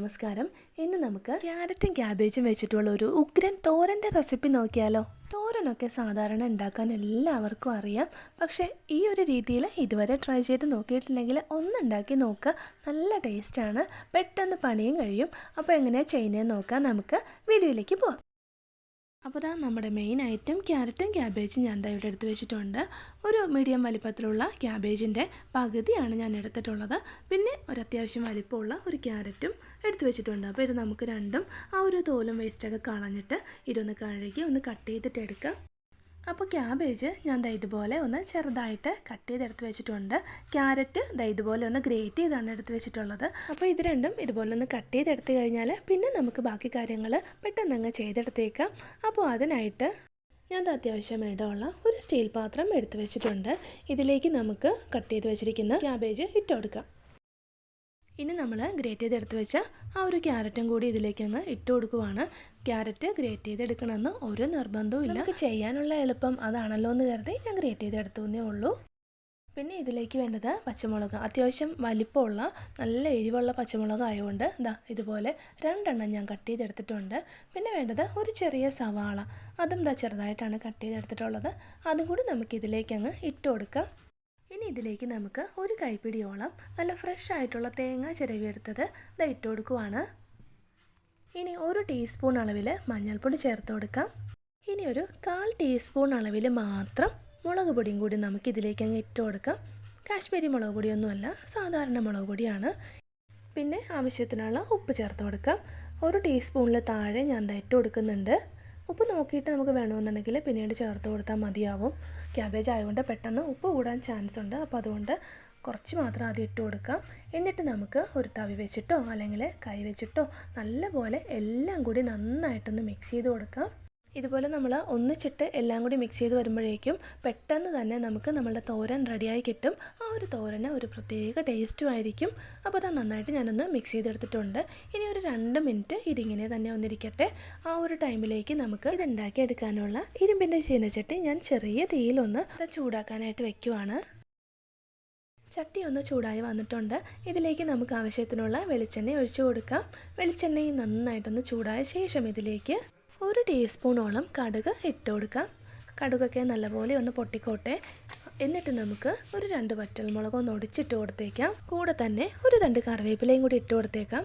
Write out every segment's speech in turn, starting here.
നമസ്കാരം. ഇന്ന് നമുക്ക് ക്യാരറ്റും ക്യാബേജും വെച്ചിട്ടുള്ള ഒരു ഉഗ്രൻ തോരന്റെ റെസിപ്പി നോക്കിയാലോ? തോരനൊക്കെ സാധാരണ ഉണ്ടാക്കാൻ എല്ലാവർക്കും അറിയാം. പക്ഷേ ഈ ഒരു രീതിയിൽ ഇതുവരെ ട്രൈ ചെയ്ത് നോക്കിയിട്ടില്ലെങ്കിൽ ഒന്നുണ്ടാക്കി നോക്കുക നല്ല ടേസ്റ്റാണ്. പെട്ടെന്ന് പണിയും കഴിയും. അപ്പോൾ എങ്ങനെയാണ് ചെയ്യുന്നതെന്ന് നോക്കാം. നമുക്ക് വീഡിയോയിലേക്ക് പോവാം. അപ്പോൾ ദാ നമ്മുടെ മെയിൻ ഐറ്റം ക്യാരറ്റും ക്യാബേജും ഞാൻ ഇവിടെ എടുത്ത് വെച്ചിട്ടുണ്ട്. ഒരു മീഡിയം വലിപ്പത്തിലുള്ള ക്യാബേജിന്റെ പകുതിയാണ് ഞാൻ എടുത്തിട്ടുള്ളത്. പിന്നെ ഒരു അത്യാവശ്യം വലിപ്പമുള്ള ഒരു ക്യാരറ്റും എടുത്ത് വെച്ചിട്ടുണ്ട്. അപ്പോൾ ഇത് നമുക്ക് രണ്ടും ആ ഒരു തോലും വേസ്റ്റൊക്കെ കളഞ്ഞിട്ട് ഇതൊന്ന് കഴുകി ഒന്ന് കട്ട് ചെയ്തിട്ട് എടുക്കാം. അപ്പോൾ ക്യാബേജ് ഞാൻ ദാ ഇതുപോലെ ഒന്ന് ചെറുതായിട്ട് കട്ട് ചെയ്തെടുത്ത് വെച്ചിട്ടുണ്ട്. ക്യാരറ്റ് ദാ ഇതുപോലെ ഒന്ന് ഗ്രേറ്റ് ചെയ്താണ് എടുത്ത് വെച്ചിട്ടുള്ളത്. അപ്പോൾ ഇത് രണ്ടും ഇതുപോലെ ഒന്ന് കട്ട് ചെയ്തെടുത്ത് കഴിഞ്ഞാൽ പിന്നെ നമുക്ക് ബാക്കി കാര്യങ്ങൾ പെട്ടെന്ന് അങ്ങ് ചെയ്തെടുത്തേക്കാം. അപ്പോൾ അതിനായിട്ട് ഞാൻ അത്യാവശ്യം ഇടമുള്ള ഒരു സ്റ്റീൽ പാത്രം എടുത്തു വെച്ചിട്ടുണ്ട്. ഇതിലേക്ക് നമുക്ക് കട്ട് ചെയ്ത് വെച്ചിരിക്കുന്ന ക്യാബേജ് ഇട്ട് കൊടുക്കാം. ഇനി നമ്മൾ ഗ്രേറ്റ് ചെയ്തെടുത്ത് വെച്ച ആ ഒരു ക്യാരറ്റും കൂടി ഇതിലേക്ക് അങ്ങ് ഇട്ട് കൊടുക്കുവാണ്. ക്യാരറ്റ് ഗ്രേറ്റ് ചെയ്തെടുക്കണമെന്ന് ഒരു നിർബന്ധവും ഇല്ല. നമുക്ക് ചെയ്യാനുള്ള എളുപ്പം അതാണല്ലോ എന്ന് കരുതി ഞാൻ ഗ്രേറ്റ് ചെയ്തെടുത്തേ ഉള്ളൂ. പിന്നെ ഇതിലേക്ക് വേണ്ടത് പച്ചമുളക്. അത്യാവശ്യം വലിപ്പമുള്ള നല്ല എരിവുള്ള പച്ചമുളക് ആയതുകൊണ്ട് ഇതാ ഇതുപോലെ രണ്ടെണ്ണം ഞാൻ കട്ട് ചെയ്തെടുത്തിട്ടുണ്ട് പിന്നെ വേണ്ടത് ഒരു ചെറിയ സവാള. അതും ഇതാ ചെറുതായിട്ടാണ് കട്ട് ചെയ്തെടുത്തിട്ടുള്ളത് അതും കൂടി നമുക്ക് ഇതിലേക്ക് അങ്ങ് ഇട്ട് കൊടുക്കാം. ഇനി ഇതിലേക്ക് നമുക്ക് ഒരു കൈപ്പിടിയോളം നല്ല ഫ്രഷ് ആയിട്ടുള്ള തേങ്ങ ചിരവിയെടുത്തത് ഇത് ഇട്ട് കൊടുക്കുവാണ്. ഇനി ഒരു ടീസ്പൂൺ അളവിൽ മഞ്ഞൾപ്പൊടി ചേർത്ത് കൊടുക്കാം. ഇനി ഒരു കാൽ ടീസ്പൂൺ അളവിൽ മാത്രം മുളക് പൊടിയും കൂടി നമുക്ക് ഇതിലേക്ക് അങ്ങ് ഇട്ട് കൊടുക്കാം. കാശ്മീരി മുളക് പൊടിയൊന്നുമല്ല സാധാരണ മുളക് പൊടിയാണ്. പിന്നെ ആവശ്യത്തിനുള്ള ഉപ്പ് ചേർത്ത് കൊടുക്കാം. ഒരു ടീസ്പൂണിൽ താഴെ ഞാൻ ഇട്ട് കൊടുക്കുന്നുണ്ട്. ഉപ്പ് നോക്കിയിട്ട് നമുക്ക് വേണമെന്നുണ്ടെങ്കിൽ പിന്നീട് ചേർത്ത് കൊടുത്താൽ മതിയാവും. ക്യാബേജ് ആയതുകൊണ്ട് പെട്ടെന്ന് ഉപ്പ് കൂടാൻ ചാൻസ് ഉണ്ട്. അപ്പോൾ അതുകൊണ്ട് കുറച്ച് മാത്രം ആദ്യം ഇട്ട് കൊടുക്കാം. എന്നിട്ട് നമുക്ക് ഒരു തവി വെച്ചിട്ടോ അല്ലെങ്കിൽ കൈ വെച്ചിട്ടോ നല്ലപോലെ എല്ലാം കൂടി നന്നായിട്ടൊന്ന് മിക്സ് ചെയ്ത് കൊടുക്കാം. ഇതുപോലെ നമ്മൾ ഒന്നിച്ചിട്ട് എല്ലാം കൂടി മിക്സ് ചെയ്ത് വരുമ്പോഴേക്കും പെട്ടെന്ന് തന്നെ നമുക്ക് നമ്മളുടെ തോരൻ റെഡിയായി കിട്ടും. ആ ഒരു തോരന് ഒരു പ്രത്യേക ടേസ്റ്റും ആയിരിക്കും. അപ്പോൾ അത് നന്നായിട്ട് ഞാനൊന്ന് മിക്സ് ചെയ്തെടുത്തിട്ടുണ്ട്. ഇനി ഒരു രണ്ട് മിനിറ്റ് ഇതിങ്ങനെ തന്നെ ഒന്നിരിക്കട്ടെ. ആ ഒരു ടൈമിലേക്ക് നമുക്ക് ഇത് ഉണ്ടാക്കിയെടുക്കാനുള്ള ഇരുമ്പിന്റെ ചീനച്ചട്ടി ഞാൻ ചെറിയ തീയിലൊന്ന് ചൂടാക്കാനായിട്ട് വെക്കുവാണ്. ചട്ടി ഒന്ന് ചൂടായി വന്നിട്ടുണ്ട്. ഇതിലേക്ക് നമുക്ക് ആവശ്യത്തിനുള്ള വെളിച്ചെണ്ണ ഒഴിച്ചു കൊടുക്കാം. വെളിച്ചെണ്ണയും നന്നായിട്ടൊന്ന് ചൂടായ ശേഷം ഇതിലേക്ക് ഒരു ടീസ്പൂണോളം കടുക് ഇട്ട് കൊടുക്കാം. കടുകൊക്കെ നല്ലപോലെ ഒന്ന് പൊട്ടിക്കോട്ടെ. എന്നിട്ട് നമുക്ക് ഒരു രണ്ട് വറ്റൽമുളക് ഒന്ന് ഒടിച്ചിട്ട് കൊടുത്തേക്കാം. കൂടെ തന്നെ ഒരു രണ്ട് കറിവേപ്പിലയും കൂടി ഇട്ട് കൊടുത്തേക്കാം.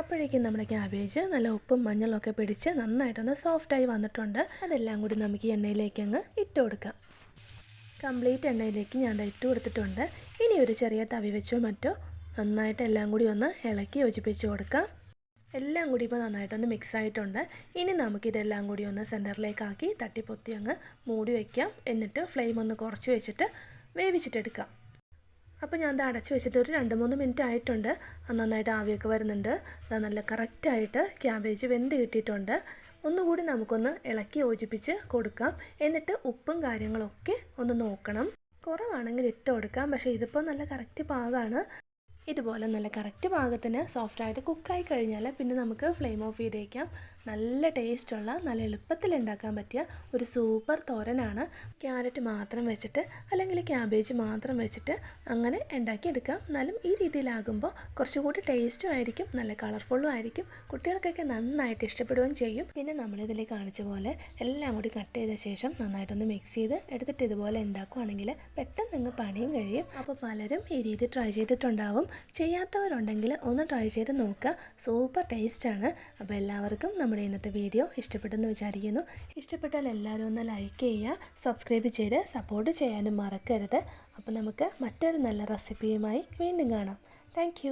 അപ്പോഴേക്കും നമ്മുടെ ക്യാബേജ് നല്ല ഉപ്പും മഞ്ഞളും ഒക്കെ പിടിച്ച് നന്നായിട്ടൊന്ന് സോഫ്റ്റായി വന്നിട്ടുണ്ട്. അതെല്ലാം കൂടി നമുക്ക് ഈ എണ്ണയിലേക്ക് അങ്ങ് ഇട്ട് കൊടുക്കാം. കംപ്ലീറ്റ് എണ്ണയിലേക്ക് ഞാൻ ഇട്ട് കൊടുത്തിട്ടുണ്ട്. ഇനി ഒരു ചെറിയ തവി വെച്ചോ മറ്റോ നന്നായിട്ട് എല്ലാം കൂടി ഒന്ന് ഇളക്കി യോജിപ്പിച്ച് കൊടുക്കാം. എല്ലാം കൂടി ഇപ്പോൾ നന്നായിട്ടൊന്ന് മിക്സ് ആയിട്ടുണ്ട് ഇനി നമുക്കിതെല്ലാം കൂടി ഒന്ന് സെന്ററിലേക്കാക്കി തട്ടിപ്പൊത്തി അങ്ങ് മൂടി വയ്ക്കാം എന്നിട്ട് ഫ്ലെയിം ഒന്ന് കുറച്ച് വെച്ചിട്ട് വേവിച്ചിട്ടെടുക്കാം അപ്പോൾ ഞാൻ അത് അടച്ച് വെച്ചിട്ട് ഒരു രണ്ട് മൂന്ന് മിനിറ്റ് ആയിട്ടുണ്ട്. നന്നായിട്ട് ആവിയൊക്കെ വരുന്നുണ്ട്. അത് നല്ല കറക്റ്റായിട്ട് ക്യാബേജ് വെന്ത് കിട്ടിയിട്ടുണ്ട്. ഒന്നുകൂടി നമുക്കൊന്ന് ഇളക്കി യോജിപ്പിച്ച് കൊടുക്കാം. എന്നിട്ട് ഉപ്പും കാര്യങ്ങളൊക്കെ ഒന്ന് നോക്കണം. കുറവാണെങ്കിൽ ഇട്ട് കൊടുക്കാം. പക്ഷേ ഇതിപ്പോൾ നല്ല കറക്റ്റ് പാകമാണ് ഇതുപോലെ നല്ല കറക്റ്റ് പാകത്തിന് സോഫ്റ്റായിട്ട് കുക്കായി കഴിഞ്ഞാൽ പിന്നെ നമുക്ക് ഫ്ലെയിം ഓഫ് ചെയ്തേക്കാം. നല്ല ടേസ്റ്റുള്ള നല്ല എളുപ്പത്തിൽ ഉണ്ടാക്കാൻ പറ്റിയ ഒരു സൂപ്പർ തോരനാണ്. ക്യാരറ്റ് മാത്രം വെച്ചിട്ട് അല്ലെങ്കിൽ ക്യാബേജ് മാത്രം വെച്ചിട്ട് അങ്ങനെ ഉണ്ടാക്കിയെടുക്കാം എന്നാലും ഈ രീതിയിലാകുമ്പോൾ കുറച്ചുകൂടി ടേസ്റ്റും ആയിരിക്കും നല്ല കളർഫുള്ളും ആയിരിക്കും. കുട്ടികൾക്കൊക്കെ നന്നായിട്ട് ഇഷ്ടപ്പെടുകയും ചെയ്യും. പിന്നെ നമ്മളിതിൽ കാണിച്ച പോലെ എല്ലാം കൂടി കട്ട് ചെയ്ത ശേഷം നന്നായിട്ടൊന്ന് മിക്സ് ചെയ്ത് എടുത്തിട്ട് ഇതുപോലെ ഉണ്ടാക്കുകയാണെങ്കിൽ പെട്ടെന്ന് അങ്ങ് പണിയും കഴിയും. അപ്പോൾ പലരും ഈ രീതി ട്രൈ ചെയ്തിട്ടുണ്ടാവും. ചെയ്യാത്തവരുണ്ടെങ്കിൽ ഒന്ന് ട്രൈ ചെയ്ത് നോക്കുക. സൂപ്പർ ടേസ്റ്റാണ് അപ്പോൾ എല്ലാവർക്കും നമ്മുടെ ഇന്നത്തെ വീഡിയോ ഇഷ്ടപ്പെട്ടെന്ന് വിചാരിക്കുന്നു. ഇഷ്ടപ്പെട്ടാൽ എല്ലാവരും ഒന്ന് ലൈക്ക് ചെയ്യുക. സബ്സ്ക്രൈബ് ചെയ്ത് സപ്പോർട്ട് ചെയ്യാനും മറക്കരുത്. അപ്പോൾ നമുക്ക് മറ്റൊരു നല്ല റെസിപ്പിയുമായി വീണ്ടും കാണാം. താങ്ക്